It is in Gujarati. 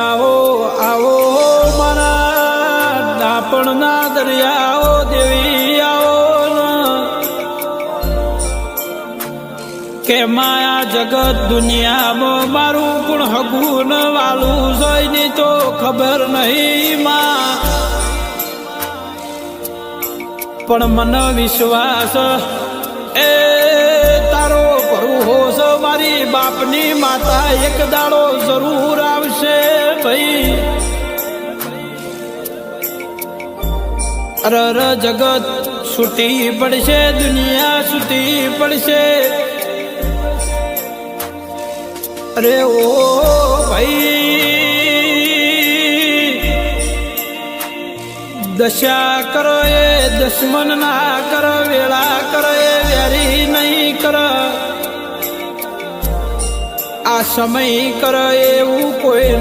આવો આવો મારા ડાપણના દરિયાઓ દેવી આવો કે માયા જગત દુનિયામાં મારું ગુણ હગુન વાલું જોઈને તો ખબર નહીં માં. પણ મને વિશ્વાસ એ તારો ભરું મારી બાપની માતા એક દાડો જરૂર અરર જગત છૂટી પડશે, દુનિયા છૂટી પડશે. અરે ઓ ભાઈ, દશા કરો એ દુશ્મન ના કરો, વેળા કરો એ વેરી નહીં કરો. આ સમય કરો એવું કોઈ